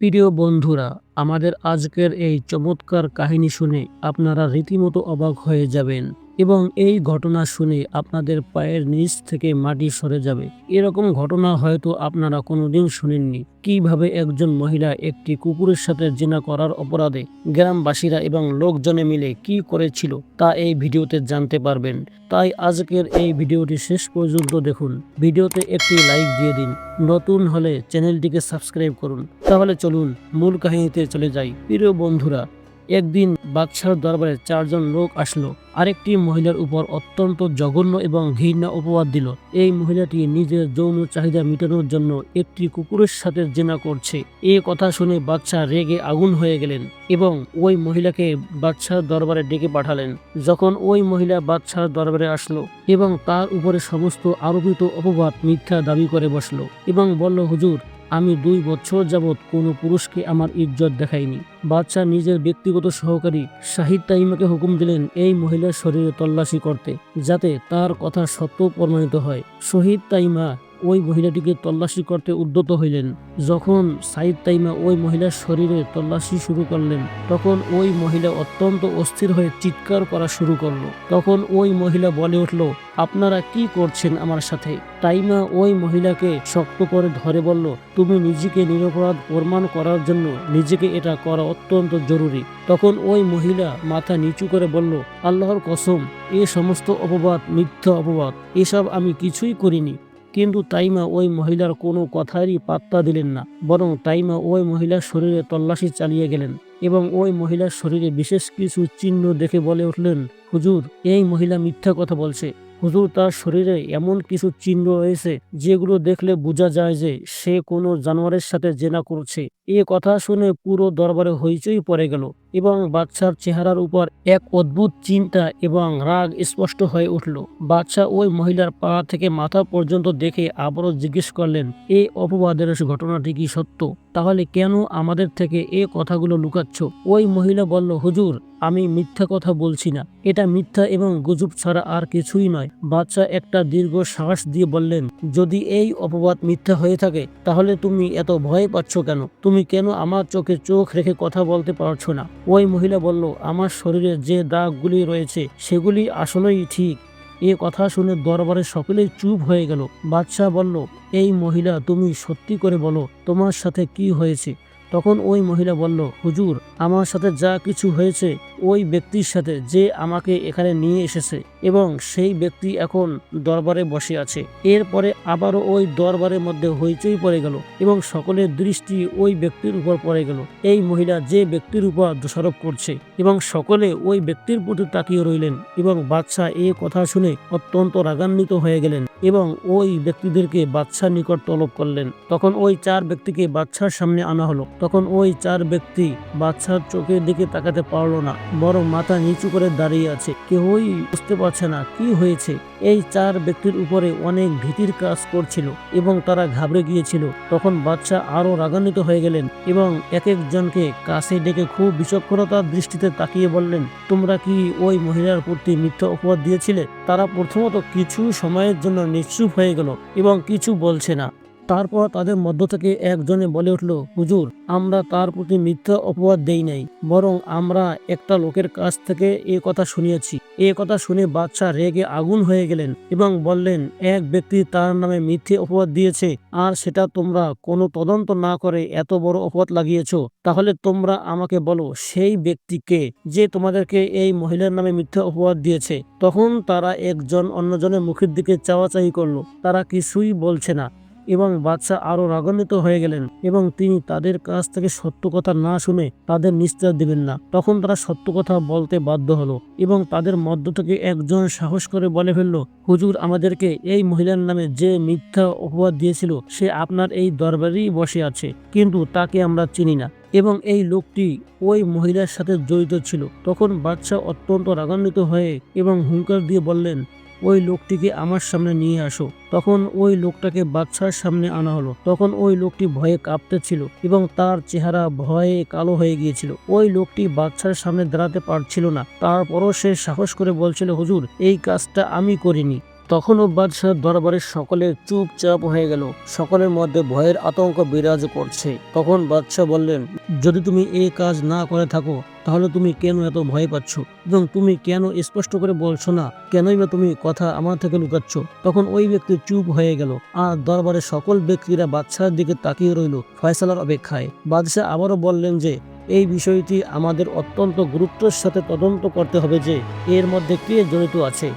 প্রিয় বন্ধুরা আমাদের আজকের এই চমৎকার কাহিনী শুনে আপনারা রীতিমতো অবাক হয়ে যাবেন। এবং এই ঘটনা শুনে আপনাদের পায়ের নিচ থেকে মাটি সরে যাবে। এরকম ঘটনা হয়তো আপনারা কোনোদিন শুনেননি। কীভাবে একজন মহিলা একটি কুকুরের সাথে জেনা করার অপরাধে গ্রামবাসীরা এবং লোকজনে মিলে কি করেছিল তা এই ভিডিওতে জানতে পারবেন। তাই আজকের এই ভিডিওটি শেষ পর্যন্ত দেখুন। ভিডিওতে একটি লাইক দিয়ে দিন। নতুন হলে চ্যানেলটিকে সাবস্ক্রাইব করুন। তাহলে চলুন মূল কাহিনীতে চলে যাই। প্রিয় বন্ধুরা একদিন বাদশার দরবারে চারজন লোক আসলো। আরেকটি মহিলার উপর অত্যন্ত জঘন্য এবং ঘৃণা অপবাদ দিল। এই মহিলাটি নিজের যৌন চাহিদা মেটানোর জন্য একটি কুকুরের সাথে জেনা করছে। এ কথা শুনে বাদশাহ রেগে আগুন হয়ে গেলেন এবং ওই মহিলাকে বাদশার দরবারে ডেকে পাঠালেন। যখন ওই মহিলা বাদশার দরবারে আসলো এবং তার উপরে সমস্ত আরোপিত অপবাদ মিথ্যা দাবি করে বসল এবং বলল, হুজুর আমি দুই বছর যাবৎ কোনো পুরুষকে আমার ইজ্জত দেখাইনি। বাদশাহ নিজের ব্যক্তিগত সহকারী শাহিদ তাইমাকে হুকুম দিলেন এই মহিলার শরীরে তল্লাশি করতে, যাতে তার কথা সত্য প্রমাণিত হয়। শহীদ তাইমা ওই মহিলাটিকে তল্লাশি করতে উদ্যত হইলেন। যখন সাইদ তাইমা ওই মহিলার শরীরে তল্লাশি শুরু করলেন, তখন ওই মহিলা অত্যন্ত অস্থির হয়ে চিৎকার করা শুরু করল। তখন ওই মহিলা বলে উঠল, আপনারা কি করছেন আমার সাথে? তাইমা ওই মহিলাকে শক্ত করে ধরে বলল, তুমি নিজেকে নিরপরাধ প্রমাণ করার জন্য নিজেকে এটা করা অত্যন্ত জরুরি। তখন ওই মহিলা মাথা নিচু করে বলল, আল্লাহর কসম, এ সমস্ত অপবাদ মিথ্যা অপবাদ। এসব আমি কিছুই করিনি। কিন্তু তাইমা ওই মহিলার কোনো কথারই পাত্তা দিলেন না, বরং তাইমা ওই মহিলার শরীরে তল্লাশি চালিয়ে গেলেন এবং ওই মহিলার শরীরে বিশেষ কিছু চিহ্ন দেখে বলে উঠলেন, হুজুর, এই মহিলা মিথ্যা কথা বলছে। হুজুর, তার শরীরে এমন কিছু চিহ্ন রয়েছে যেগুলো দেখলে বোঝা যায় যে সে কোনো জানোয়ারের সাথে জেনা করছে। এ কথা শুনে পুরো দরবারে হইচই পড়ে গেল। এবং বাচ্চার চেহারার উপর এক অদ্ভুত চিন্তা এবং রাগ স্পষ্ট হয়ে উঠল। বাচ্চা ওই মহিলার পা থেকে মাথা পর্যন্ত দেখে আবারও জিজ্ঞেস করলেন এই অপবাদের ঘটনাটি কি সত্য? তাহলে কেন আমাদের থেকে এ কথাগুলো লুকাচ্ছ? ওই মহিলা বলল, হুজুর, আমি মিথ্যা কথা বলছি না। এটা মিথ্যা এবং গুজব ছাড়া আর কিছুই নয়। বাচ্চা একটা দীর্ঘ শ্বাস দিয়ে বললেন, যদি এই অপবাদ মিথ্যা হয়ে থাকে, তাহলে তুমি এত ভয় পাচ্ছ কেন? তুমি কেন আমার চোখে চোখ রেখে কথা বলতে পারছ না? ওই মহিলা বলল, আমার শরীরে যে দাগগুলি রয়েছে, সেগুলি আসলেই ঠিক। এ কথা শুনে দরবারে সকলেই চুপ হয়ে গেল। বাদশাহ বলল, এই মহিলা, তুমি সত্যি করে বলো, তোমার সাথে কি হয়েছে? তখন ওই মহিলা বলল, হুজুর, আমার সাথে যা কিছু হয়েছে ওই ব্যক্তির সাথে যে আমাকে এখানে নিয়ে এসেছে এবং সেই ব্যক্তি এখন দরবারে বসে আছে। এরপরে আবারও ওই দরবারের মধ্যে হইচই পড়ে গেল এবং সকলের দৃষ্টি ওই ব্যক্তির উপর পড়ে গেল। এই মহিলা যে ব্যক্তির উপর দোষারোপ করছে এবং সকলে ওই ব্যক্তির প্রতি তাকিয়ে রইলেন এবং বাদশাহ এ কথা শুনে অত্যন্ত রাগান্বিত হয়ে গেলেন এবং ওই ব্যক্তিদেরকে বাদশার নিকট তলব করলেন। তখন ওই চার ব্যক্তিকে বাদশার সামনে আনা হলো। তখন ওই চার ব্যক্তি বাদশার চোখের দিকে তাকাতে পারল না। বরং মাথা নিচু করে দাঁড়িয়ে আছে। কেউই বুঝতে পারছে না কি হয়েছে। এই চার ব্যক্তির উপরে অনেক ভীতির কাজ করছিল এবং তারা ঘাবড়ে গিয়েছিল। তখন বাচ্চা আরও রাগান্বিত হয়ে গেলেন এবং এক একজনকে কাছে ডেকে খুব বিচক্ষণতার দৃষ্টিতে তাকিয়ে বললেন, তোমরা কি ওই মহিলার প্রতি মিথ্যা অপবাদ দিয়েছিলে? তারা প্রথমত কিছু সময়ের জন্য নিশ্চুপ হয়ে গেল এবং কিছু বলছে না। তারপর তাদের মধ্য থেকে একজনে বলে উঠল, হুজুর, আমরা তার প্রতি মিথ্যা অপবাদ দেই নাই, বরং আমরা একটা লোকের কাছ থেকে এ কথা শুনিয়েছি। এ কথা শুনে বাদশাহ রেগে আগুন হয়ে গেলেন এবং বললেন, এক ব্যক্তি তার নামে মিথ্যে অপবাদ দিয়েছে, আর সেটা তোমরা কোনো তদন্ত না করে এত বড় অপবাদ লাগিয়েছ। তাহলে তোমরা আমাকে বলো, সেই ব্যক্তিকে যে তোমাদেরকে এই মহিলার নামে মিথ্যা অপবাদ দিয়েছে? তখন তারা একজন অন্যজনের মুখের দিকে চাওয়াচাই করল। তারা কিছুই বলছে না। এবং বাদশাহ আরও রাগান্বিত হয়ে গেলেন এবং তিনি তাদের কাছ থেকে সত্য কথা না শুনে তাদের নিস্তার দিবেন না। তখন তারা সত্য কথা বলতে বাধ্য হলো এবং তাদের মধ্য থেকে একজন সাহস করে বলে ফেলল, হুজুর, আমাদেরকে এই মহিলার নামে যে মিথ্যা অপবাদ দিয়েছিল, সে আপনার এই দরবারেই বসে আছে, কিন্তু তাকে আমরা চিনি না। এবং এই লোকটি ওই মহিলার সাথে জড়িত ছিল। তখন বাদশাহ অত্যন্ত রাগান্বিত হয়ে এবং হুঙ্কার দিয়ে বললেন ওই লোকটিকে আমার সামনে নিয়ে আসো। তখন ওই লোকটাকে বাচ্চার সামনে আনা হলো। তখন ওই লোকটি ভয়ে কাঁপতে ছিল এবং তার চেহারা ভয়ে কালো হয়ে গিয়েছিল। ওই লোকটি বাচ্চার সামনে দাঁড়াতে পারছিল না। তারপরও সে সাহস করে বলছিল, হুজুর, এই কাজটা আমি করিনি। তখনও বাদশাহ দরবারের সকলে চুপচাপ হয়ে গেল। সকলের মধ্যে ভয়ের আতঙ্ক বিরাজ করছে। তখন বাদশাহ বললেন, যদি তুমি এই কাজ না করে থাকো, তাহলে তুমি কেন এত ভয় পাচ্ছ? এবং তুমি কেন স্পষ্ট করে বলছো না, কেনই বা তুমি কথা আমার থেকে লুকাচ্ছ? তখন ওই ব্যক্তি চুপ হয়ে গেল আর দরবারের সকল ব্যক্তিরা বাদশার দিকে তাকিয়ে রইল ফয়সালার অপেক্ষায়। বাদশাহ আবারও বললেন যে, এই বিষয়টি আমাদের অত্যন্ত গুরুত্বের সাথে তদন্ত করতে হবে যে, এর মধ্যে কে জড়িত আছে।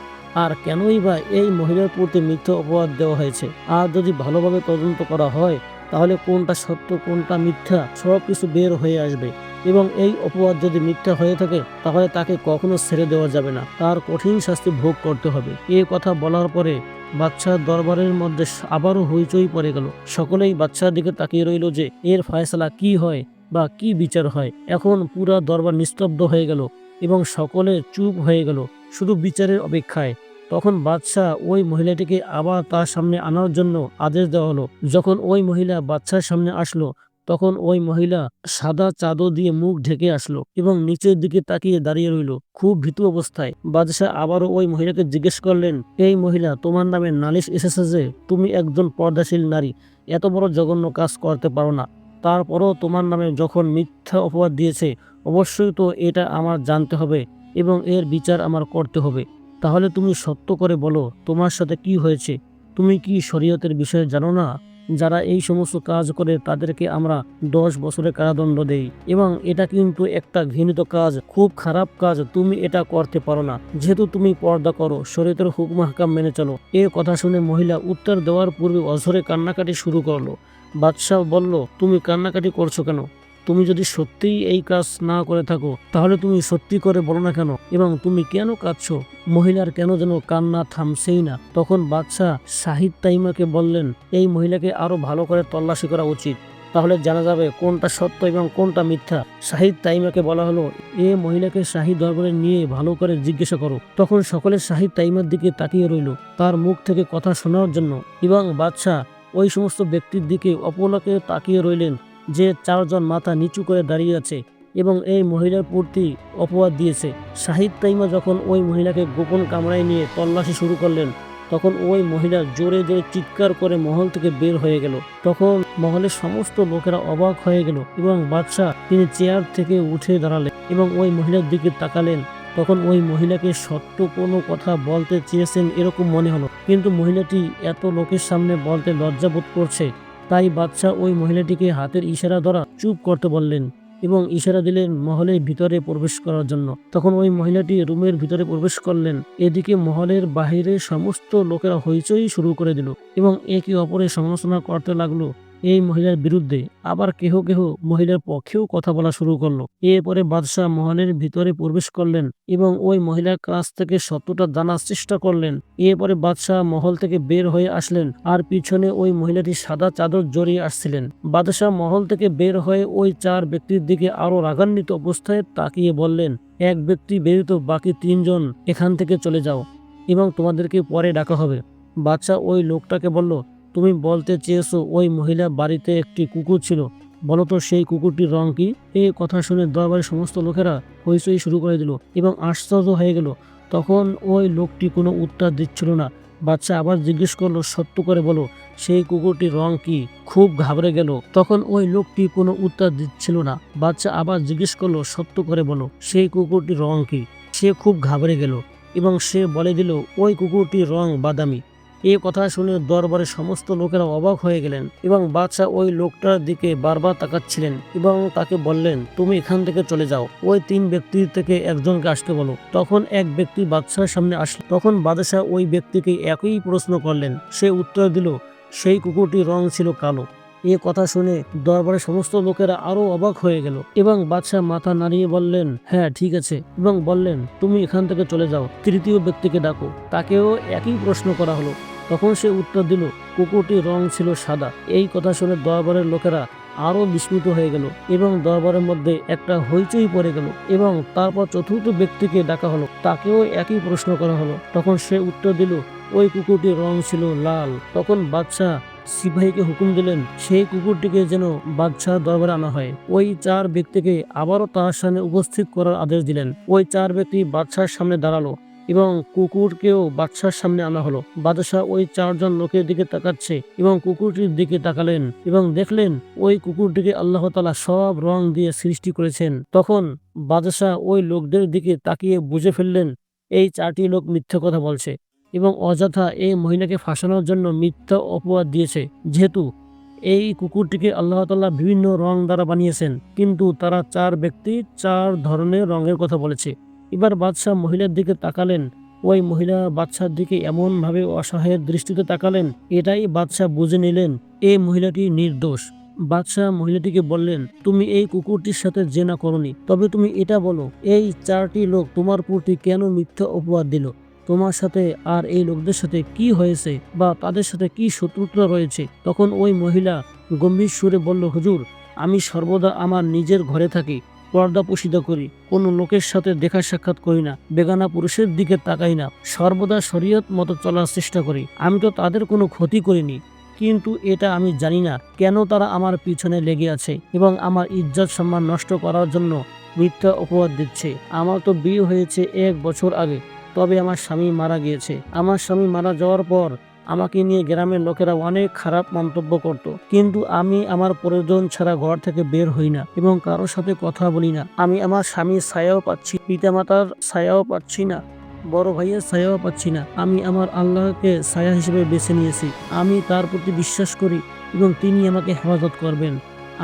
আর কেনই বা এই মহিলার প্রতি মিথ্যা অপবাদ দেওয়া হয়েছে? আর যদি ভালোভাবে তদন্ত করা হয়, তাহলে কোনটা সত্য, কোনটা মিথ্যা, সব কিছু বের হয়ে আসবে। এবং এই অপবাদ যদি মিথ্যা হয়ে থাকে, তাহলে তাকে কখনো ছেড়ে দেওয়া যাবে না। তার কঠিন শাস্তি ভোগ করতে হবে। এ কথা বলার পরে বাচ্চার দরবারের মধ্যে আবারও হইচই পড়ে গেল। সকলেই বাচ্চার দিকে তাকিয়ে রইল যে, এর ফয়সলা কি হয় বা কি বিচার হয়। এখন পুরা দরবার নিস্তব্ধ হয়ে গেল এবং সকলে চুপ হয়ে গেল। শুধু বিচারের অপেক্ষায়। তখন বাদশাহ ওই মহিলাটিকে আবার তার সামনে আনার জন্য আদেশ দেওয়া হলো। যখন ওই মহিলা বাচ্চার সামনে আসলো, তখন ওই মহিলা সাদা চাদর দিয়ে মুখ ঢেকে আসলো এবং নিচের দিকে তাকিয়ে দাঁড়িয়ে রইল খুব ভীতু অবস্থায়। বাদশাহ আবারও ওই মহিলাকে জিজ্ঞেস করলেন, এই মহিলা, তোমার নামে নালিশ এসেছে যে, তুমি একজন পর্দাশীল নারী, এত বড় জঘন্য কাজ করতে পারো না। তারপরও তোমার নামে যখন মিথ্যা অপবাদ দিয়েছে, অবশ্যই তো এটা আমার জানতে হবে এবং এর বিচার আমার করতে হবে। তাহলে তুমি সত্য করে বলো, তোমার সাথে কি হয়েছে? তুমি কি শরীয়তের বিষয়ে জানো না? যারা এই সমস্ত কাজ করে, তাদেরকে আমরা দশ বছরের কারাদণ্ড দেই। এবং এটা কিন্তু একটা ঘৃণিত কাজ, খুব খারাপ কাজ, তুমি এটা করতে পারো না। যেহেতু তুমি পর্দা করো, শরীয়তের হুকুম হাকাম মেনে চলো। এ কথা শুনে মহিলা উত্তর দেওয়ার পূর্বে অঝরে কান্নাকাটি শুরু করল। বাদশাহ বলল, তুমি কান্নাকাটি করছ কেন? তুমি যদি সত্যিই এই কাজ না করে থাকো, তাহলে তুমি সত্যি করে বলো না কেন? এবং তুমি কেন কাঁদছো? মহিলার কেন যেন কান্না থামছেই না? তখন বাদশাহ শাহিদ তাইমাকে বললেন, এই মহিলাকে আরও ভালো করে তল্লাশি করা উচিত। তাহলে জানা যাবে কোনটা সত্য এবং কোনটা মিথ্যা। শাহিদ তাইমাকে বলা হলো, এ মহিলাকে শাহিদ দরবারে নিয়ে ভালো করে জিজ্ঞাসা করো। তখন সকলে শাহিদ তাইমার দিকে তাকিয়ে রইল, তার মুখ থেকে কথা শোনার জন্য। এবং বাদশাহ ওই সমস্ত ব্যক্তির দিকে অপলকে তাকিয়ে রইলেন। যে চারজন মাথা নিচু করে দাঁড়িয়ে আছে এবং এই মহিলার প্রতি অপবাদ দিয়েছে। শাহিদ তাইমা যখন ওই মহিলাকে গোপন কামরায় নিয়ে তল্লাশি শুরু করলেন, তখন ওই মহিলা জোরে জোরে চিৎকার করে মহল থেকে বের হয়ে গেল। তখন মহলের সমস্ত লোকেরা অবাক হয়ে গেল এবং বাদশাহ তিনি চেয়ার থেকে উঠে দাঁড়ালেন এবং ওই মহিলার দিকে তাকালেন। তখন ওই মহিলাকে সত্য কোনো কথা বলতে চেয়েছেন এরকম মনে হলো। কিন্তু মহিলাটি এত লোকের সামনে বলতে লজ্জাবোধ করছে। তাই বাদশাহ ওই মহিলাটিকে হাতের ইশারা দ্বারা চুপ করতে বললেন এবং ইশারা দিলেন মহলের ভিতরে প্রবেশ করার জন্য। তখন ওই মহিলাটি রুমের ভিতরে প্রবেশ করলেন। এদিকে মহলের বাহিরে সমস্ত লোকেরা হইচই শুরু করে দিল এবং একে অপরের সমালোচনা করতে লাগল। এই মহিলার বিরুদ্ধে আবার কেহ কেহ মহিলার পক্ষেও কথা বলা শুরু করল। এরপরে বাদশাহ মহলের ভিতরে প্রবেশ করলেন এবং ওই মহিলার কাছ থেকে সত্যটা জানার চেষ্টা করলেন। এরপরে বাদশাহ মহল থেকে বের হয়ে আসলেন আর পিছনে ওই মহিলাটি সাদা চাদর জড়িয়ে আসছিলেন। বাদশাহ মহল থেকে বের হয়ে ওই চার ব্যক্তির দিকে আরও রাগান্বিত অবস্থায় তাকিয়ে বললেন, এক ব্যক্তি বেরিত বাকি তিনজন এখান থেকে চলে যাও এবং তোমাদেরকে পরে ডাকা হবে। বাদশাহ ওই লোকটাকে বলল তুমি বলতে চেয়েছো ওই মহিলা বাড়িতে একটি কুকুর ছিল। বলতো সেই কুকুরটির রং কি? এই কথা শুনে দরবারের সমস্ত লোকেরা হইচই শুরু করে দিল এবং আশ্চর্য হয়ে গেল। তখন ওই লোকটি কোনো উত্তর দিচ্ছিল না। বাচ্চা আবার জিজ্ঞেস করল, সত্য করে বলো, সেই কুকুরটির রং কি? খুব ঘাবড়ে গেল। তখন ওই লোকটি কোনো উত্তর দিচ্ছিল না। বাচ্চা আবার জিজ্ঞেস করল, সত্য করে বলো, সেই কুকুরটির রং কি? সে খুব ঘাবড়ে গেল এবং সে বলে দিল, ওই কুকুরটির রং বাদামি। এই কথা শুনে দরবারের সমস্ত লোকেরা অবাক হয়ে গেলেন এবং বাদশাহ ওই লোকটার দিকে বারবার তাকাচ্ছিলেন এবং তাকে বললেন, তুমি এখান থেকে চলে যাও। ওই তিন ব্যক্তির থেকে একজনকে আসতে বলো। তখন এক ব্যক্তি বাদশাহের সামনে আসলো। তখন বাদশাহ ওই ব্যক্তিকে একই প্রশ্ন করলেন। সে উত্তর দিল, সেই কুকুরটির রং ছিল কালো। এ কথা শুনে দরবারের সমস্ত লোকেরা আরও অবাক হয়ে গেল এবং বাদশাহ মাথা নাড়িয়ে বললেন হ্যাঁ ঠিক আছে। এবং বললেন, তুমি এখান থেকে চলে যাও, তৃতীয় ব্যক্তিকে ডাকো। তাকেও একই প্রশ্ন করা হলো। তখন সে উত্তর দিল কুকুরটির রং ছিল সাদা। এই কথা শুনে দরবারের লোকেরা আরও বিস্মিত হয়ে গেল এবং দরবারের মধ্যে একটা হইচই পড়ে গেল এবং তারপর চতুর্থ ব্যক্তিকে ডাকা হলো। তাকেও একই প্রশ্ন করা হলো। তখন সে উত্তর দিল, ওই কুকুরটির রং ছিল লাল। তখন বাদশাহ সিপাহীকে হুকুম দিলেন, সেই কুকুরটিকে যেন বাদশাহ দরবারে আনা হয়। ওই চার ব্যক্তিকে আবারও তার সামনে উপস্থিত করার আদেশ দিলেন। ওই চার ব্যক্তি বাদশার সামনে দাঁড়াল। এবং কুকুরকেও বাদশার সামনে আনা হলো। বাদশাহ ওই চারজন লোকের দিকে তাকাচ্ছে এবং কুকুরটির দিকে তাকালেন এবং দেখলেন ওই কুকুরটিকে আল্লাহ তালা সব রং দিয়ে সৃষ্টি করেছেন। তখন বাদশাহ ওই লোকদের দিকে তাকিয়ে বুঝে ফেললেন, এই চারটি লোক মিথ্যে কথা বলছে এবং অযথা এই মহিলাকে ফাঁসানোর জন্য মিথ্যা অপবাদ দিয়েছে। যেহেতু এই কুকুরটিকে আল্লাহ তাল্লাহ বিভিন্ন রং দ্বারা বানিয়েছেন, কিন্তু তারা চার ব্যক্তি চার ধরনের রঙের কথা বলেছে। এবার বাদশাহ মহিলার দিকে তাকালেন। ওই মহিলা বাদশার দিকে এমনভাবে অসহায়ের দৃষ্টিতে তাকালেন, এটাই বাদশাহ বুঝে নিলেন এই মহিলাটি নির্দোষ। বাদশাহ মহিলাটিকে বললেন, তুমি এই কুকুরটির সাথে জেনা করনি, তবে তুমি এটা বলো, এই চারটি লোক তোমার প্রতি কেন মিথ্যা অপবাদ দিল? তোমার সাথে আর এই লোকদের সাথে কি হয়েছে বা তাদের সাথে কি শত্রুতা রয়েছে? তখন ওই মহিলা গম্ভীর সুরে বলল, হুজুর, আমি সর্বদা আমার নিজের ঘরে থাকি পর্দা পুষিদা করি। কোনো লোকের সাথে দেখা সাক্ষাৎ করি না। বেগানা পুরুষের দিকে তাকাই না। সর্বদা শরীয়ত মতো চলার চেষ্টা করি। আমি তো তাদের কোনো ক্ষতি করিনি। কিন্তু এটা আমি জানি না কেন তারা আমার পিছনে লেগে আছে এবং আমার ইজ্জত সম্মান নষ্ট করার জন্য মিথ্যা অপবাদ দিচ্ছে। আমার তো বিয়ে হয়েছে এক বছর আগে। তবে আমার স্বামী মারা গিয়েছে। আমার স্বামী মারা যাওয়ার পর আমাকে নিয়ে গ্রামের লোকেরা অনেক খারাপ মন্তব্য করত। কিন্তু আমি আমার প্রয়োজন ছাড়া ঘর থেকে বের হই না এবং কারোর সাথে কথা বলি না। আমি আমার স্বামীর ছায়াও পাচ্ছি, পিতামাতার ছায়াও পাচ্ছি না, বড় ভাইয়ের ছায়াও পাচ্ছি না। আমি আমার আল্লাহকে ছায়া হিসেবে বেছে নিয়েছি। আমি তার প্রতি বিশ্বাস করি এবং তিনি আমাকে হেফাজত করবেন।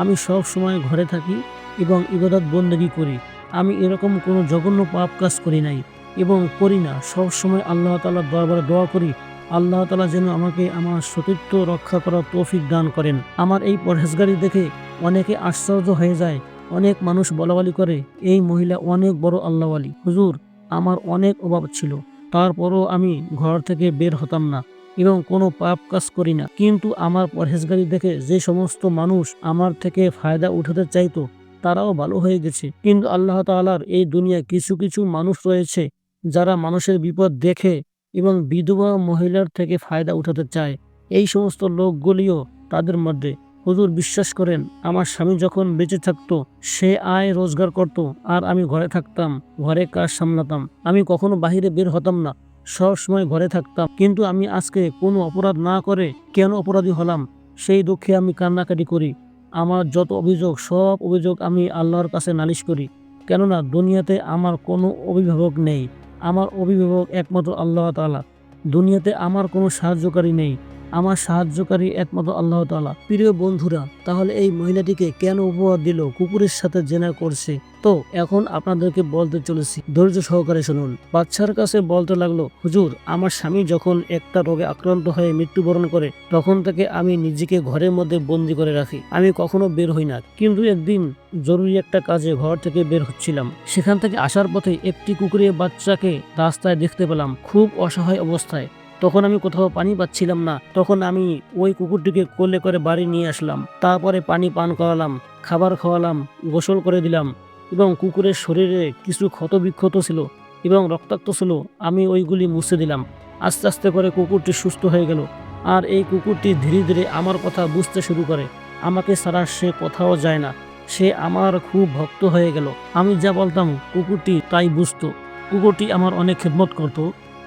আমি সব সময় ঘরে থাকি এবং ইবাদত বন্দেগী করি। আমি এরকম কোনো জঘন্য পাপ কাজ করি নাই এবং করি না। সব সময় আল্লাহ তালার দরবারে দোয়া করি আল্লাহ তালা যেন আমাকে আমার সতীত্ব রক্ষা করার তৌফিক দান করেন। আমার এই পরহেজগারি দেখে অনেকে আশ্চর্য হয়ে যায়। অনেক মানুষ বলাবলি করে, এই মহিলা অনেক বড় আল্লাহওয়ালি। হুজুর, আমার অনেক অভাব ছিল। তারপরও আমি ঘর থেকে বের হতাম না এবং কোনো পাপ কাজ করি না। কিন্তু আমার পরহেজগারি দেখে যে সমস্ত মানুষ আমার থেকে ফায়দা উঠাতে চাইতো, তারাও ভালো হয়ে গেছে। কিন্তু আল্লাহ তাআলার এই দুনিয়ায় কিছু কিছু মানুষ রয়েছে, যারা মানুষের বিপদ দেখে এবং বিধবা মহিলার থেকে ফায়দা উঠাতে চায়। এই সমস্ত লোকগুলিও তাদের মধ্যে। হুজুর বিশ্বাস করেন, আমার স্বামী যখন বেঁচে থাকতো, সে আয় রোজগার করত আর আমি ঘরে থাকতাম, ঘরে কাজ সামলাতাম। আমি কখনো বাহিরে বের হতাম না সব সময় ঘরে থাকতাম। কিন্তু আমি আজকে কোনো অপরাধ না করে কেন অপরাধী হলাম? সেই দুঃখে আমি কান্নাকাটি করি। আমার যত অভিযোগ, সব অভিযোগ আমি আল্লাহর কাছে নালিশ করি। কেননা দুনিয়াতে আমার কোনো অভিভাবক নেই। আমার অভিভাবক একমাত্র আল্লাহ তালা দুনিয়াতে আমার কোনো সাহায্যকারী নেই। আমার সাহায্যকারী একমাত্র আল্লাহ তালা প্রিয় বন্ধুরা, তাহলে এই মহিলাটিকে কেন উপহার দিল, কুকুরের সাথে জেনা করছে? তো, এখন আপনাদেরকে বলতে চলেছি, ধৈর্য সহকারে শুনুন। বাচ্চার কাছে বলতে লাগল, হুজুর, আমার স্বামী যখন একটা রোগে আক্রান্ত হয়ে মৃত্যুবরণ করে, তখন থেকে আমি নিজেকে ঘরের মধ্যে বন্দি করে রাখি। আমি কখনো বের হই না। কিন্তু একদিন জরুরি একটা কাজে ঘর থেকে বের হচ্ছিলাম। সেখান থেকে আসার পথে একটি কুকুরের বাচ্চাকে রাস্তায় দেখতে পেলাম। খুব অসহায় অবস্থায়। তখন আমি কোথাও পানি পাচ্ছিলাম না। তখন আমি ওই কুকুরটিকে কোলে করে বাড়ি নিয়ে আসলাম। তারপরে পানি পান করালাম, খাবার খাওয়ালাম, গোসল করে দিলাম এবং কুকুরের শরীরে কিছু ক্ষত বিক্ষত ছিল এবং রক্তাক্ত ছিল, আমি ওইগুলি মুছে দিলাম। আস্তে আস্তে করে কুকুরটি সুস্থ হয়ে গেল আর এই কুকুরটি ধীরে ধীরে আমার কথা বুঝতে শুরু করে। আমাকে ছাড়া সে কোথাও যায় না, সে আমার খুব ভক্ত হয়ে গেল। আমি যা বলতাম, কুকুরটি তাই বুঝতো। কুকুরটি আমার অনেক খেদমত করত।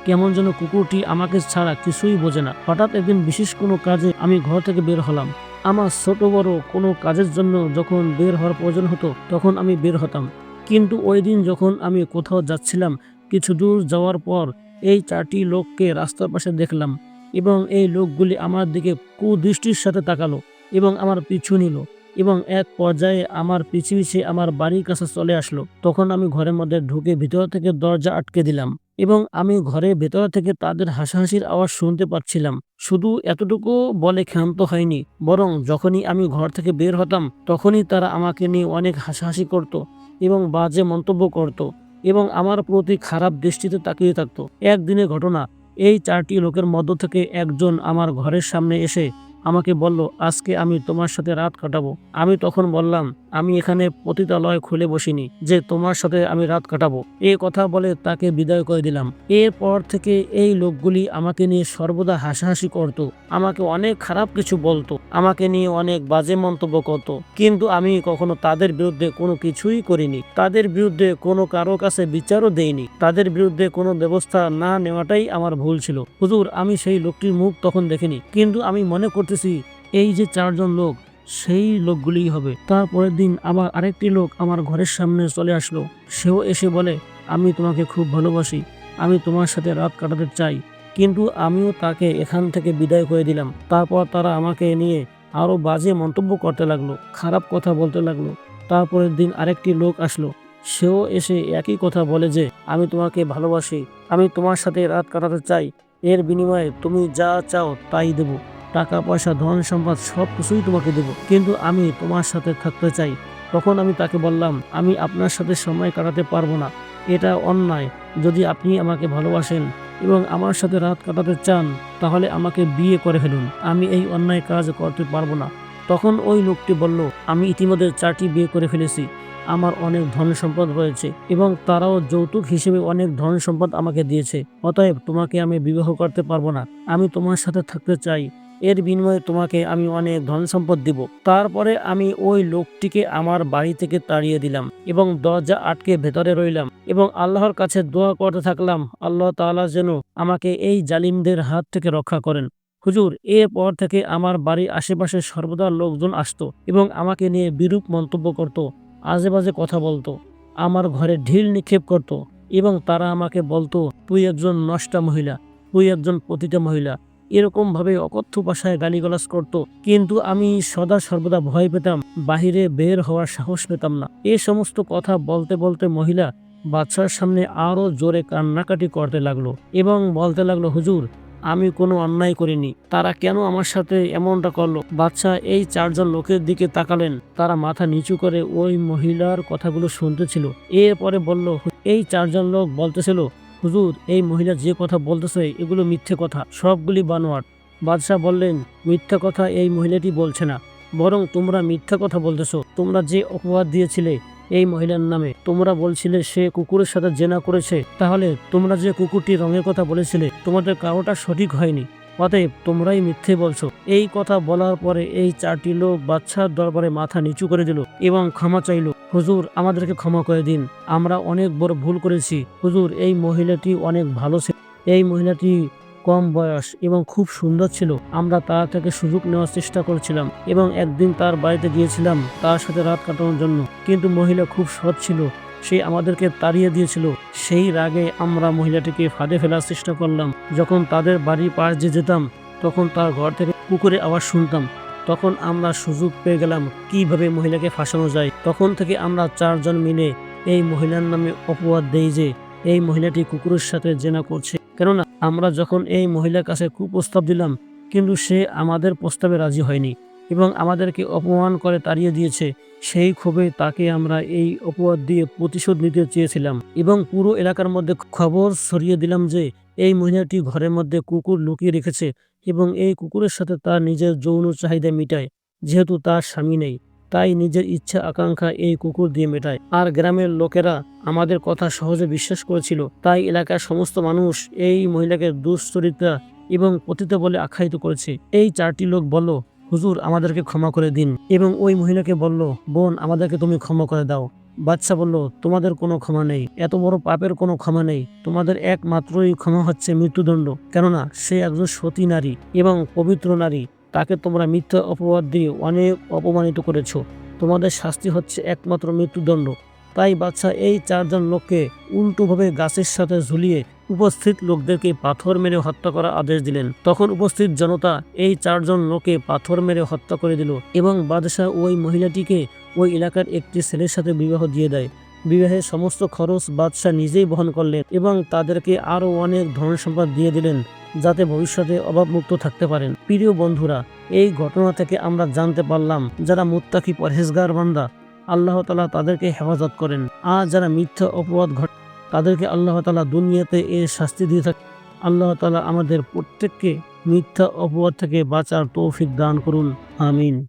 কেমন যেন কুকুরটি আমাকে ছাড়া কিছুই বোঝে না। হঠাৎ একদিন বিশেষ কোনো কাজে আমি ঘর থেকে বের হলাম। আমার ছোট বড় কোনো কাজের জন্য যখন বের হওয়ার প্রয়োজন হতো, তখন আমি বের হতাম। কিন্তু ওই দিন যখন আমি কোথাও যাচ্ছিলাম, কিছু দূর যাওয়ার পর এই চারটি লোককে রাস্তার পাশে দেখলাম এবং এই লোকগুলি আমার দিকে কুদৃষ্টির সাথে তাকালো এবং আমার পিছু নিল এবং এক পর্যায়ে আমার পিছু পিছিয়ে আমার বাড়ির কাছে চলে আসলো। তখন আমি ঘরের মধ্যে ঢুকে ভিতর থেকে দরজা আটকে দিলাম। এবং আমি ঘরের ভেতর থেকে তাদের হাসাহাসির আওয়াজ শুনতে পাচ্ছিলাম। শুধু এতটুকু বলে ক্ষান্ত হয়নি, বরং যখনই আমি ঘর থেকে বের হতাম, তখনই তারা আমাকে নিয়ে অনেক হাসাহাসি করত এবং বাজে মন্তব্য করত এবং আমার প্রতি খারাপ দৃষ্টিতে তাকিয়ে থাকতো। একদিনের ঘটনা, এই চারটি লোকের মধ্য থেকে একজন আমার ঘরের সামনে এসে আমাকে বলল, আজকে আমি তোমার সাথে রাত কাটাবো। আমি তখন বললাম, আমি এখানে পতিতালয় খুলে বসিনি যে তোমার সাথে আমি রাত কাটাবো। এ কথা বলে তাকে বিদায় করে দিলাম। এরপর থেকে এই লোকগুলি আমাকে নিয়ে সর্বদা হাসাহাসি করত, আমাকে অনেক খারাপ কিছু বলতো, আমাকে নিয়ে অনেক বাজে মন্তব্য করতো। কিন্তু আমি কখনো তাদের বিরুদ্ধে কোনো কিছুই করিনি। তাদের বিরুদ্ধে কোনো কারও কাছে বিচারও দেইনি। তাদের বিরুদ্ধে কোনো ব্যবস্থা না নেওয়াটাই আমার ভুল ছিল। হুজুর, আমি সেই লোকটির মুখ তখন দেখিনি। কিন্তু আমি মনে করতেছি এই যে চারজন লোক, সেই লোকগুলিই হবে। তারপরের দিন আবার আরেকটি লোক আমার ঘরের সামনে চলে আসলো। সেও এসে বলে, আমি তোমাকে খুব ভালোবাসি। আমি তোমার সাথে রাত কাটাতে চাই। কিন্তু আমিও তাকে এখান থেকে বিদায় করে দিলাম। তারপর তারা আমাকে নিয়ে আরও বাজে মন্তব্য করতে লাগল, খারাপ কথা বলতে লাগল। তারপরের দিন আরেকটি লোক আসলো। সেও এসে একই কথা বলে যে, আমি তোমাকে ভালোবাসি। আমি তোমার সাথে রাত কাটাতে চাই। এর বিনিময়ে তুমি যা চাও তাই দেব। টাকা, পয়সা, ধন সম্পদ সব কিছুই তোমাকে দেব। কিন্তু আমি তোমার সাথে থাকতে চাই। তখন আমি তাকে বললাম, আমি আপনার সাথে সময় কাটাতে পারব না। এটা অন্যায়। যদি আপনি আমাকে ভালোবাসেন এবং আমার সাথে রাত কাটাতে চান, তাহলে আমাকে বিয়ে করে ফেলুন। আমি এই অন্যায় কাজ করতে পারব না। তখন ওই লোকটি বলল, আমি ইতিমধ্যে চারটি বিয়ে করে ফেলেছি। আমার অনেক ধন সম্পদ রয়েছে এবং তারাও যৌতুক হিসেবে অনেক ধন সম্পদ আমাকে দিয়েছে। অতএব তোমাকে আমি বিবাহ করতে পারব না। আমি তোমার সাথে থাকতে চাই। এর বিনিময়ে তোমাকে আমি অনেক ধন সম্পদ দিব। তারপরে আমি ওই লোকটিকে আমার বাড়ি থেকে তাড়িয়ে দিলাম এবং দরজা আটকে ভেতরে রইলাম এবং আল্লাহর কাছে দোয়া করতে থাকলাম, আল্লাহ তাআলা যেন আমাকে এই জালিমদের হাত থেকে রক্ষা করেন। হুজুর, এরপর থেকে আমার বাড়ির আশেপাশে সর্বদা লোকজন আসতো এবং আমাকে নিয়ে বিরূপ মন্তব্য করত, আজে বাজে কথা বলতো, আমার ঘরে ঢিল নিক্ষেপ করত এবং তারা আমাকে বলতো, তুই একজন নষ্টা মহিলা, তুই একজন পতিতা মহিলা এরকমভাবে অকথ্য ভাষায় গালিগালাজ করত। কিন্তু আমি সদা সর্বদা ভয় পেতাম, বাহিরে বের হওয়ার সাহস পেতাম না। এ সমস্ত কথা বলতে বলতে মহিলা বাচ্চার সামনে আরও জোরে কান্নাকাটি করতে লাগল এবং বলতে লাগল, হুজুর, আমি কোনো অন্যায় করিনি। তারা কেন আমার সাথে এমনটা করল? বাচ্চা এই চারজন লোকের দিকে তাকালেন। তারা মাথা নিচু করে ওই মহিলার কথাগুলো শুনতেছিল এরপরে বলল, এই চারজন লোক বলতেছিল হুজুর, এই মহিলা যে কথা বলতেছে এগুলো মিথ্যে কথা, সবগুলি বানোয়াট। বাদশাহ বললেন, মিথ্যা কথা এই মহিলাটি বলছে না, বরং তোমরা মিথ্যা কথা বলতেছ। তোমরা যে অপবাদ দিয়েছিলে এই মহিলার নামে, তোমরা বলছিলে সে কুকুরের সাথে জেনা করেছে। তাহলে তোমরা যে কুকুরটি রঙের কথা বলেছিলে, তোমাদের কারোটা সঠিক হয়নি। অতএব তোমরাই মিথ্যে বলছো। এই কথা বলার পরে এই চারটি লোক বাচ্চার দরবারে মাথা নিচু করে দিল এবং ক্ষমা চাইল। হুজুর, আমাদেরকে ক্ষমা করে দিন। আমরা অনেক বড় ভুল করেছি। হুজুর, এই মহিলাটি অনেক ভালো ছিল এই মহিলাটি কম বয়স এবং খুব সুন্দর ছিল। আমরা তার থেকে সুযোগ নেওয়ার চেষ্টা করেছিলাম এবং একদিন তার বাড়িতে গিয়েছিলাম তার সাথে রাত কাটানোর জন্য। কিন্তু মহিলা খুব সৎ ছিল। সে আমাদেরকে তাড়িয়ে দিয়েছিল। সেই রাগে আমরা মহিলাটিকে ফাঁদে ফেলার চেষ্টা করলাম। যখন তাদের বাড়ির পাশ দিয়ে যেতাম, তখন তার ঘর থেকে কুকুরের আওয়াজ শুনতাম। তখন আমরা সুযোগ পেয়ে গেলাম কীভাবে মহিলাকে ফাঁসানো যায়। তখন থেকে আমরা চারজন মিলে এই মহিলার নামে অপবাদ দেই যে, এই মহিলাটি কুকুরের সাথে জেনা করছে। কেননা, আমরা যখন এই মহিলার কাছে কুপ্রস্তাব দিলাম, কিন্তু সে আমাদের প্রস্তাবে রাজি হয়নি। এবং আমাদেরকে অপমান করে তাড়িয়ে দিয়েছে, সেই ক্ষোভে তাকে আমরা এই অপবাদ দিয়ে প্রতিশোধ নিতে চেয়েছিলাম এবং পুরো এলাকার মধ্যে খবর ছড়িয়ে দিলাম যে, এই মহিলাটি ঘরের মধ্যে কুকুর লুকিয়ে রেখেছে এবং এই কুকুরের সাথে তার নিজের যৌন চাহিদা মিটায়, যেহেতু তার স্বামী নেই, তাই নিজের ইচ্ছা আকাঙ্ক্ষা এই কুকুর দিয়ে মেটায়। আর গ্রামের লোকেরা আমাদের কথা সহজে বিশ্বাস করেছিল, তাই এলাকার সমস্ত মানুষ এই মহিলাকে দুশ্চরিত্রা এবং পতিতা বলে আখ্যায়িত করেছে। এই চারটি লোক বলল হুজুর, আমাদেরকে ক্ষমা করে দিন। এবং ওই মহিলাকে বলল, বোন, আমাদেরকে তুমি ক্ষমা করে দাও। বাচ্চা বলল, তোমাদের কোনো ক্ষমা নেই। এত বড় পাপের কোনো ক্ষমা নেই। তোমাদের একমাত্রই ক্ষমা হচ্ছে মৃত্যুদণ্ড। কেননা সে একজন সতী নারী এবং পবিত্র নারী। তাকে তোমরা মিথ্যা অপবাদ দিয়ে অনেক অপমানিত করেছ। তোমাদের শাস্তি হচ্ছে একমাত্র মৃত্যুদণ্ড। তাই বাচ্চা এই চারজন লোককে উল্টোভাবে গাছের সাথে ঝুলিয়ে উপস্থিত লোকদেরকে পাথর মেরে হত্যা করার আদেশ দিলেন। তখন উপস্থিত জনতা এই চারজন লোকে পাথর মেরে হত্যা করে দিল এবং বাদশাহ ওই মহিলাটিকে ওই এলাকার একটি ছেলের সাথে বিবাহ দিয়ে দেয়। বিবাহের সমস্ত খরচ বাদশাহ নিজেই বহন করলেন এবং তাদেরকে আরও অনেক ধন সম্পদ দিয়ে দিলেন যাতে ভবিষ্যতে অভাবমুক্ত থাকতে পারেন। প্রিয় বন্ধুরা, এই ঘটনা থেকে আমরা জানতে পারলাম, যারা মুত্তাকি পরহেজগার বান্দা, আল্লাহ তালা তাদেরকে হেফাজত করেন। আর যারা মিথ্যা অপবাদ ঘট তাদেরকে আল্লাহ তালা দুনিয়াতে এর শাস্তি দিয়ে থাকে। আল্লাহ তালা আমাদের প্রত্যেককে মিথ্যা অপবাদ থেকে বাঁচার তৌফিক দান করুন। আমিন।